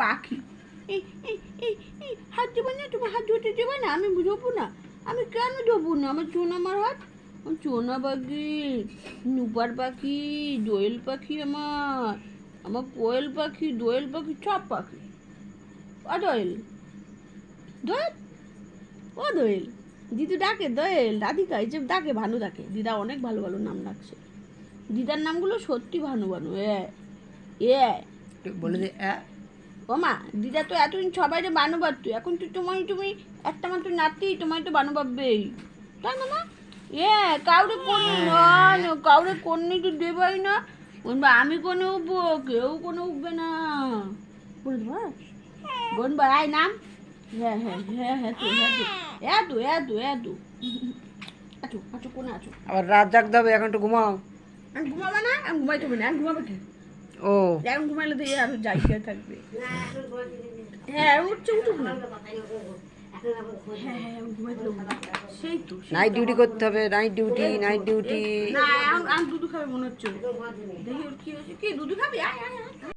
পাখি। হাত দেবে না, তোমার হাত ধরতে দেবে না, আমি ধোবো না। আমি কেন ধোবো না? আমার চোন আমার হাত? চোনা পাখি, নুপার পাখি, দোয়েল পাখি আমার আমার কোয়েল পাখি, দোয়েল পাখি সব পাখি। ও দোয়েল? ও দোয়েল দিদি ডাকে, দোয়েল। রাধিকা যে ডাকে, ভানু ডাকে। দিদা অনেক ভালো ভালো নাম ডাকছে। দিদার নামগুলো সত্যি ভানু ভানু, এ এ। বলে দে। ও মা দিদা তো এতদিন সবাই তো বানু পারতো এখন তো তোমায় তুমি একটা মাত্র নাতি তোমায় তো বানু পাবেই তাই না মা? এ কাউরে কোন না না, কাউরে কোননি তো দেবাই না। বলবা আমি কোনে উঠবো কেউ কোনো উঠবে না। বলে দেবো বলবা আয় নাম। হ্যাঁ হ্যাঁ হ্যাঁ হ্যাঁ তো হ্যাঁ তো। হ্যাঁ তো হ্যাঁ তো হ্যাঁ তো। আছো আছো কোনে আছো? আবার রাত জাগতে হবে এখন একটু ঘুমাও। আমি ঘুমাবো না আমি ঘুমাইতে হবে না আমি ঘুমাবো ও। এখন ঘুমাইলে তো আরও জায়গা থাকবে। হ্যাঁ উঠছে উঠুক না। হ্যাঁ হ্যাঁ নাইট ডিউটি করতে হবে নাইট ডিউটি নাইট ডিউটি না এখন আমি দুধু খাবে মনে হচ্ছে। দেখি ওর কি হয়েছে। কি দুধু খাবি? আয় আয় আয়।